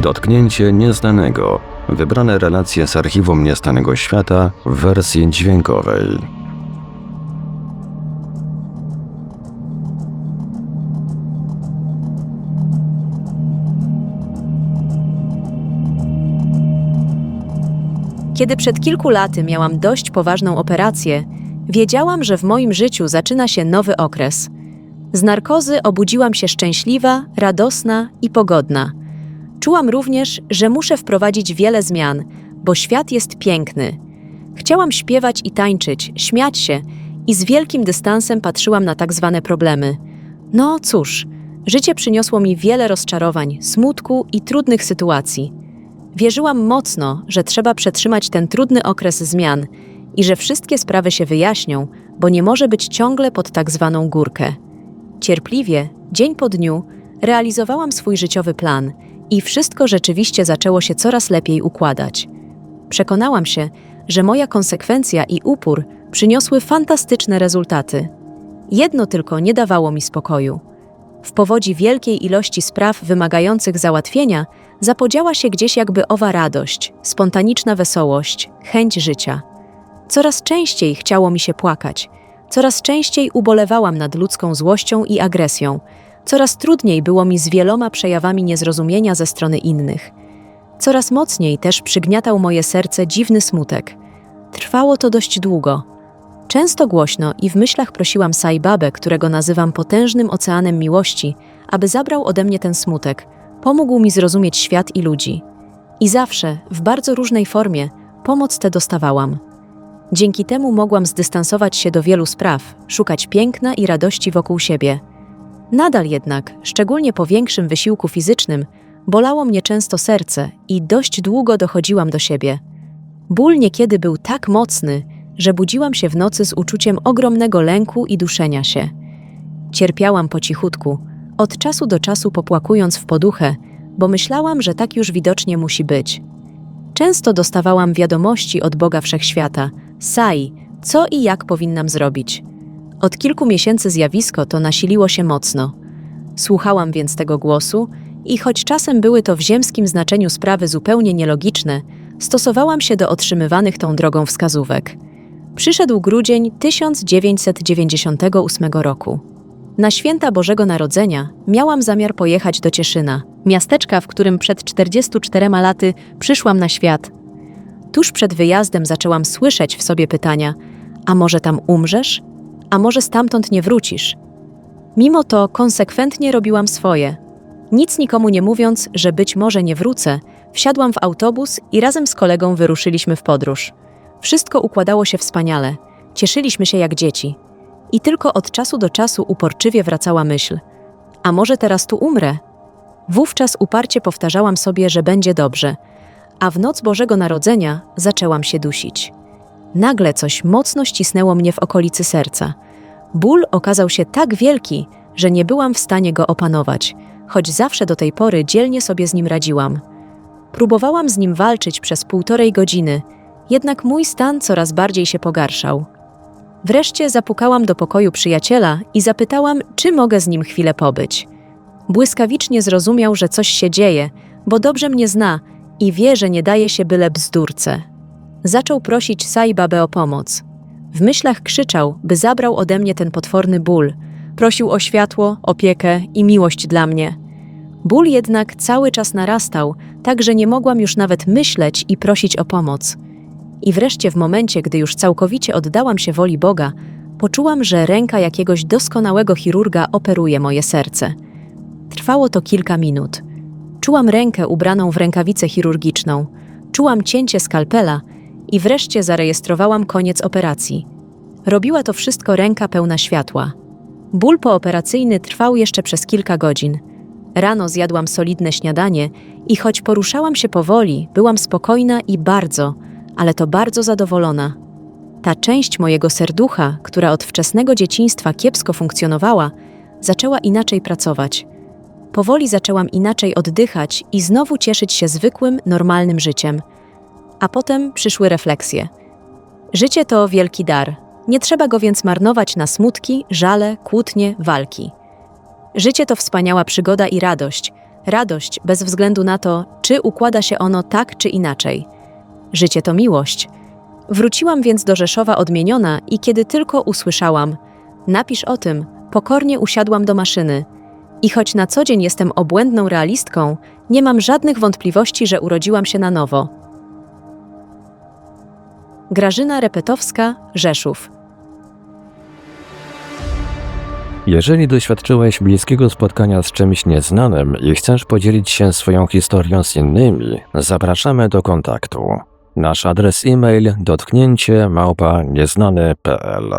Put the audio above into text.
Dotknięcie nieznanego. Wybrane relacje z archiwum Niestanego Świata w wersji dźwiękowej. Kiedy przed kilku laty miałam dość poważną operację, wiedziałam, że w moim życiu zaczyna się nowy okres. Z narkozy obudziłam się szczęśliwa, radosna i pogodna. Czułam również, że muszę wprowadzić wiele zmian, bo świat jest piękny. Chciałam śpiewać i tańczyć, śmiać się i z wielkim dystansem patrzyłam na tak zwane problemy. No cóż, życie przyniosło mi wiele rozczarowań, smutku i trudnych sytuacji. Wierzyłam mocno, że trzeba przetrzymać ten trudny okres zmian i że wszystkie sprawy się wyjaśnią, bo nie może być ciągle pod tak zwaną górkę. Cierpliwie, dzień po dniu, realizowałam swój życiowy plan i wszystko rzeczywiście zaczęło się coraz lepiej układać. Przekonałam się, że moja konsekwencja i upór przyniosły fantastyczne rezultaty. Jedno tylko nie dawało mi spokoju. W powodzi wielkiej ilości spraw wymagających załatwienia zapodziała się gdzieś jakby owa radość, spontaniczna wesołość, chęć życia. Coraz częściej chciało mi się płakać, coraz częściej ubolewałam nad ludzką złością i agresją, coraz trudniej było mi z wieloma przejawami niezrozumienia ze strony innych. Coraz mocniej też przygniatał moje serce dziwny smutek. Trwało to dość długo. Często głośno i w myślach prosiłam Sai Babę, którego nazywam potężnym oceanem miłości, aby zabrał ode mnie ten smutek, pomógł mi zrozumieć świat i ludzi. I zawsze, w bardzo różnej formie, pomoc tę dostawałam. Dzięki temu mogłam zdystansować się do wielu spraw, szukać piękna i radości wokół siebie. Nadal jednak, szczególnie po większym wysiłku fizycznym, bolało mnie często serce i dość długo dochodziłam do siebie. Ból niekiedy był tak mocny, że budziłam się w nocy z uczuciem ogromnego lęku i duszenia się. Cierpiałam po cichutku, od czasu do czasu popłakując w poduchę, bo myślałam, że tak już widocznie musi być. Często dostawałam wiadomości od Boga Wszechświata: Sai, co i jak powinnam zrobić. Od kilku miesięcy zjawisko to nasiliło się mocno. Słuchałam więc tego głosu i choć czasem były to w ziemskim znaczeniu sprawy zupełnie nielogiczne, stosowałam się do otrzymywanych tą drogą wskazówek. Przyszedł grudzień 1998 roku. Na święta Bożego Narodzenia miałam zamiar pojechać do Cieszyna, miasteczka, w którym przed 44 laty przyszłam na świat. Tuż przed wyjazdem zaczęłam słyszeć w sobie pytania: A może tam umrzesz? A może stamtąd nie wrócisz? Mimo to konsekwentnie robiłam swoje. Nic nikomu nie mówiąc, że być może nie wrócę, wsiadłam w autobus i razem z kolegą wyruszyliśmy w podróż. Wszystko układało się wspaniale. Cieszyliśmy się jak dzieci. I tylko od czasu do czasu uporczywie wracała myśl: A może teraz tu umrę? Wówczas uparcie powtarzałam sobie, że będzie dobrze, a w noc Bożego Narodzenia zaczęłam się dusić. Nagle coś mocno ścisnęło mnie w okolicy serca. Ból okazał się tak wielki, że nie byłam w stanie go opanować, choć zawsze do tej pory dzielnie sobie z nim radziłam. Próbowałam z nim walczyć przez półtorej godziny, jednak mój stan coraz bardziej się pogarszał. Wreszcie zapukałam do pokoju przyjaciela i zapytałam, czy mogę z nim chwilę pobyć. Błyskawicznie zrozumiał, że coś się dzieje, bo dobrze mnie zna i wie, że nie daje się byle bzdurce. Zaczął prosić Sai Babę o pomoc. W myślach krzyczał, by zabrał ode mnie ten potworny ból. Prosił o światło, opiekę i miłość dla mnie. Ból jednak cały czas narastał, tak że nie mogłam już nawet myśleć i prosić o pomoc. I wreszcie w momencie, gdy już całkowicie oddałam się woli Boga, poczułam, że ręka jakiegoś doskonałego chirurga operuje moje serce. Trwało to kilka minut. Czułam rękę ubraną w rękawicę chirurgiczną, czułam cięcie skalpela i wreszcie zarejestrowałam koniec operacji. Robiła to wszystko ręka pełna światła. Ból pooperacyjny trwał jeszcze przez kilka godzin. Rano zjadłam solidne śniadanie i choć poruszałam się powoli, byłam spokojna i bardzo, ale to bardzo zadowolona. Ta część mojego serducha, która od wczesnego dzieciństwa kiepsko funkcjonowała, zaczęła inaczej pracować. Powoli zaczęłam inaczej oddychać i znowu cieszyć się zwykłym, normalnym życiem. A potem przyszły refleksje. Życie to wielki dar. Nie trzeba go więc marnować na smutki, żale, kłótnie, walki. Życie to wspaniała przygoda i radość, radość bez względu na to, czy układa się ono tak czy inaczej. Życie to miłość. Wróciłam więc do Rzeszowa odmieniona i kiedy tylko usłyszałam: Napisz o tym, pokornie usiadłam do maszyny. I choć na co dzień jestem obłędną realistką, nie mam żadnych wątpliwości, że urodziłam się na nowo. Grażyna Repetowska, Rzeszów. Jeżeli doświadczyłeś bliskiego spotkania z czymś nieznanym i chcesz podzielić się swoją historią z innymi, zapraszamy do kontaktu. Nasz adres e-mail dotknięcie małpa nieznany.pl